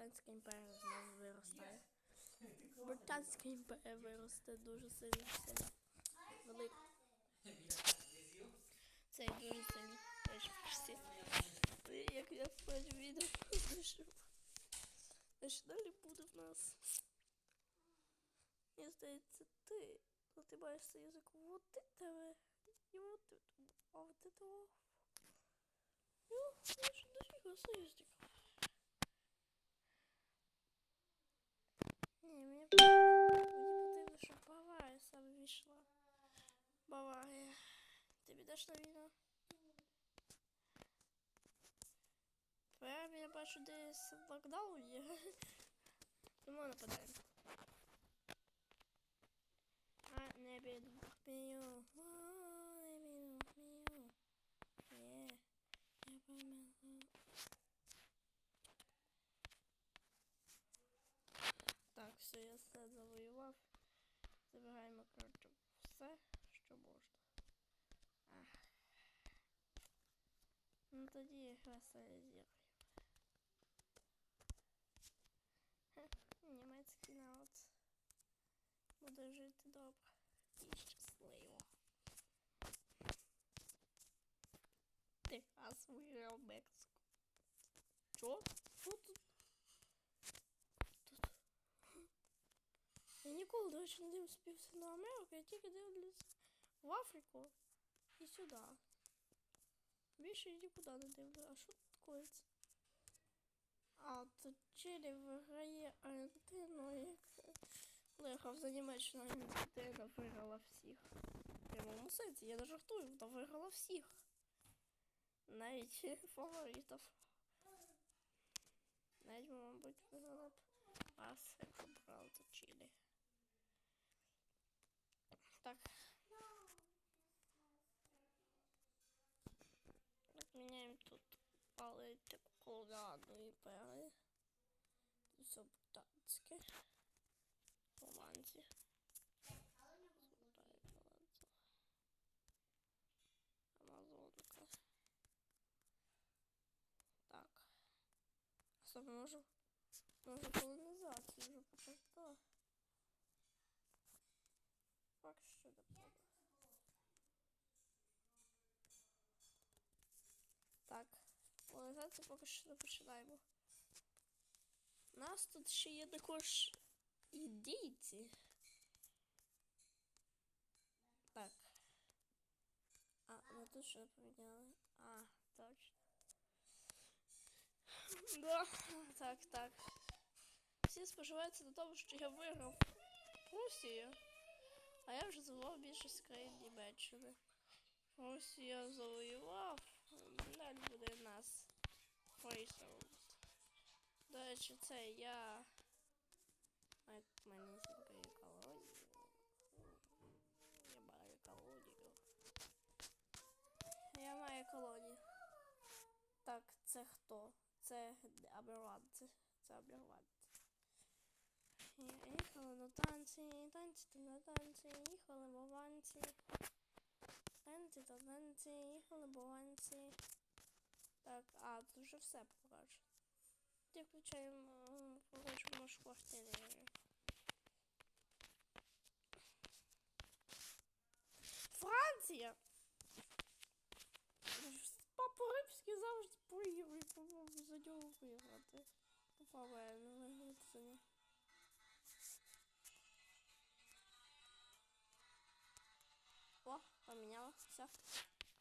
Британська імперія знову виростає. Британська імперія виросте дуже сильно сильно. Велика. Це дуже сильно. Як я в відео знайшов. Значить, далі буде в нас. Мені здається, ти. Ну ти маєш цей язик вот тебе. І вот это. А вот это. Ну, я ж дофіга союзників. Ні, мені, потрібно, щоб Баварія саме війшла. Баварія. Ти підеш на війну? Прямо я бачу десь в локдауні. Тому нападаємо. А, не піду. Пію. все, я все завоював. Забираємо, коротше, все, що можна. Ах. Ну тоді веселі зірки. Хе, Німецький народ буде жити добре і щасливо. Ти раз виграв Мексику. Чо? Ніколи, до речі, не дивлюся Південну Америку, я тільки дивлюсь в Африку і сюди. Більше я нікуди не дивлюся. А що тут коїться? А, тут Чилі виграє Аргентину, як Лехав за Німеччину Аргентина виграла всіх. В прямому сенсі, я не жартую, вона виграла всіх. Навіть фаворитів. Навіть, мабуть, виграла б вас, якщо б брали за Чилі. Так. Отменяем тут политику колорадної пери. Британське. Голландці. Згадаю голландців. Амазонка. Так. Стоп, може, може колонізацію вже почати. Поки що не буде. Так, колонізацію поки що не починаємо. У нас тут ще є також ідійці. Так. А, ну тут що поміняли? А, точно. Да, так, так. Всі споживаються на тому, що я виграв Росію. А я вже завоював більшість країн Німеччини. Росія завоював. Далі буде нас. Прийшов. До речі, це я. Мені сідкає колонію. Я маю колонію. Я маю колонію. Так, це хто? Це аберландці. Це аберландці. Їхали на танці, танці та на танці, їхали бованці. Танці та танці, їхали бованці. Так, а, тут вже все покажу. Ти включаємо, покажемо нашу квартиру. Франція! Папа Римський завжди проігрує, по-моєму, за нього виграти. Не виграти за нього. О, поміняла. Все.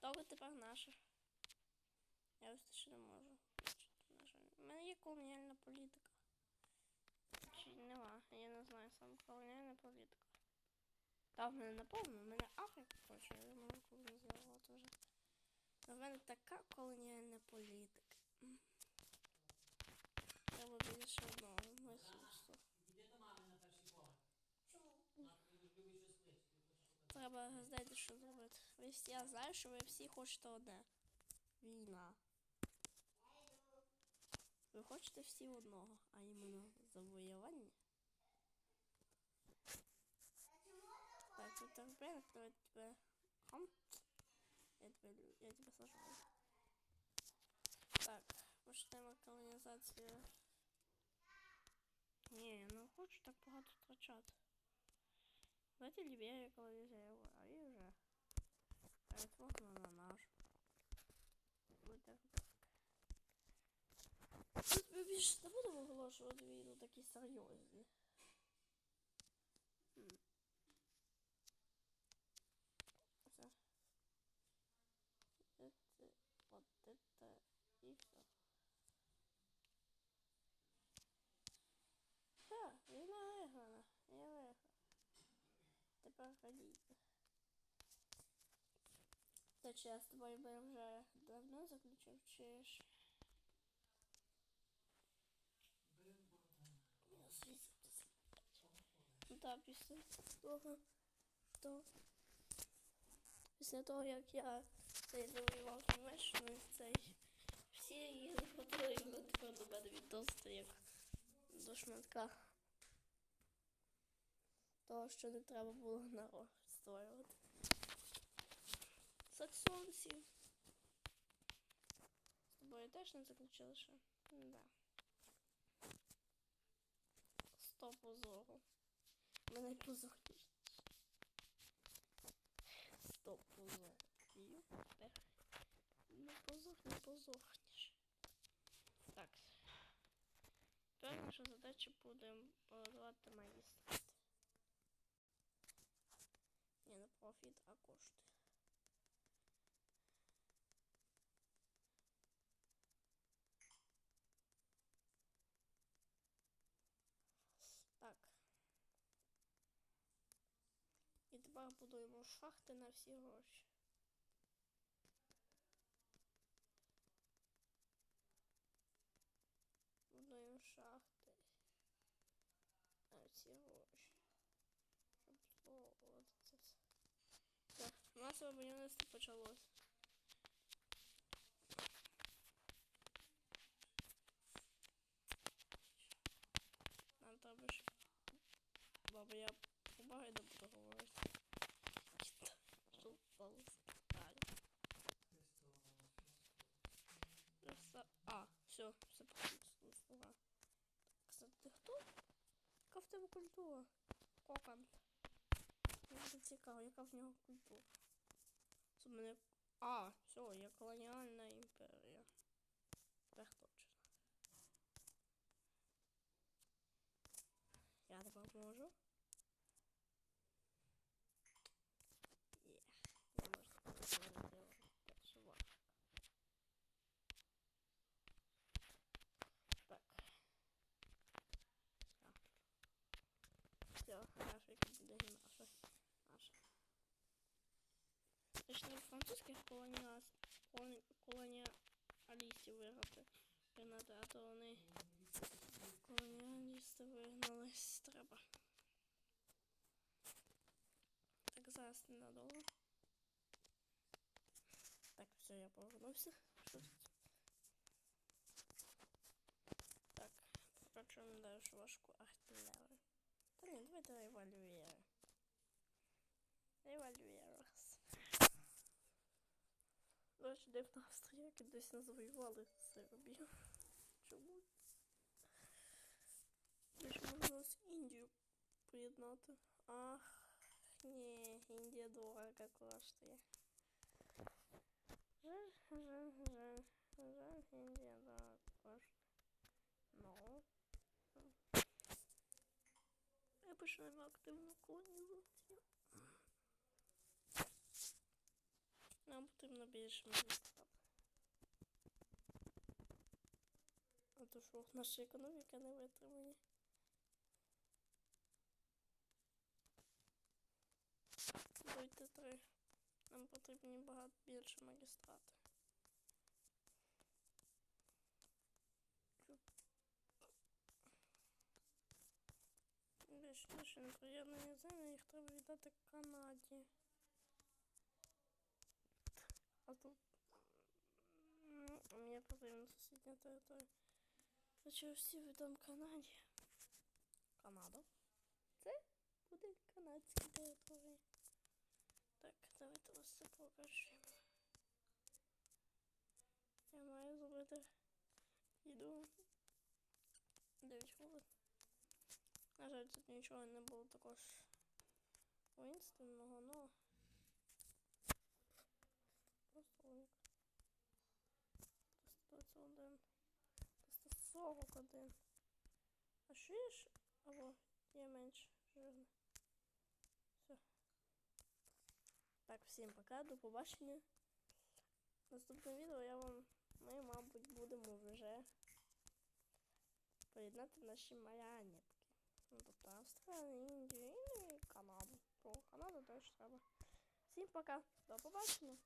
Того тепер наше. Я ось ще не можу. У мене є колоніальна політика. Чи нема? Я не знаю саме колоніальна політика. Та в мене наповно, в мене Африка хоче, я можу колонізувати вже. У мене така колоніальна політика. Треба більше одного ресурсу. Треба знаєте, що зробити. Ви всі, я знаю, що ви всі хочете одне. Війна. Ви хочете всі одного, а іменно завоювання. Так, тут так порядок, давай тебе. Хам. Я тебе, я тебе сажаю. Так, почнемо колонізацію. Ні, я не хочу так багато втрачати. Давайте лівіє, коли резерву, а і вже перетворено на наш. Буде так. Тут ми більше не будемо оголошувати війну такі серйозні. Все. Это, вот это и все. Виграна. Я виграв. Тепер ходіть. Та чи я з вже давно заключив, чи? Я світився. Так, після того, то після того, як я цей завоював Німеччину, цей всі її захопили, і ми тепер до мене відносити як до шматка. Того, що не треба було народ створювати. Саксонців. З тобою теж не заключили ще? Да. Сто позору. Мене позорніш. Стоп. Юпер. Не позор, не позорніш. Так. Тепер задача буде подавати магістрат. Не на профіт, а кошти. Так. І тепер будуємо шахти на всі гроші. Будуємо шахти на всі гроші. Щоб зловити це все. Так, масове будівництво почалось. Нам треба ж... Баба, я побагай не буду говорити. Що впало з Китаю. Просто... А, все, все просто слуга. Кстати, ти хто? Тебе культура? Кокант. Мені цікаво, яка в нього культура. Це мене... А, все, я колоніальна імперія. Так точно. Я допоможу. Є. Не можна переговорити першого. Так. Все, Африка буде і наша. Наша. Точно французьких колоніас... колоні... колоніалістів виграти. Гнати, а то вони колоніалісти вигнались. Треба. Так, зараз ненадовго. Так, все, я повернувся. Що тут? Так, причому далі важку артилерію. Та ні, давайте револьвери. Револьверс. До речі, дивно австріяки десь не завоювали Сербію. Чому? Десь можна з Індію поєднати. Ах, ні, Індія дорого коштує. Жаль, жаль, жаль. Жаль, Індія дорого коштує. Ну. Починаю активну колонізацію. Нам потрібно більше магістрат. А то що наша економіка не витримає. Будьте три. Нам потрібні багато більше магістрати. Більше більше неприємної землі, їх треба віддати Канаді. А тут м, мені потрібна сусідня територія. Значить, всі віддам Канаді. Канада. Це буде канадські території. Так, давайте ось це покажемо. Я маю зробити. 9 хвилин. Жаль, тут нічого не було також воїнственного, ну. Просто лайк. 121. Просто 41. А що є ж? Або є менше жирно. Все. Так, всім пока, до побачення. Наступне відео я вам, ми, мабуть, будемо вже поєднати наші маріонетки. Тобто Австралію, Індію і Канаду. Про Канаду теж треба. Всім пока, до побачення.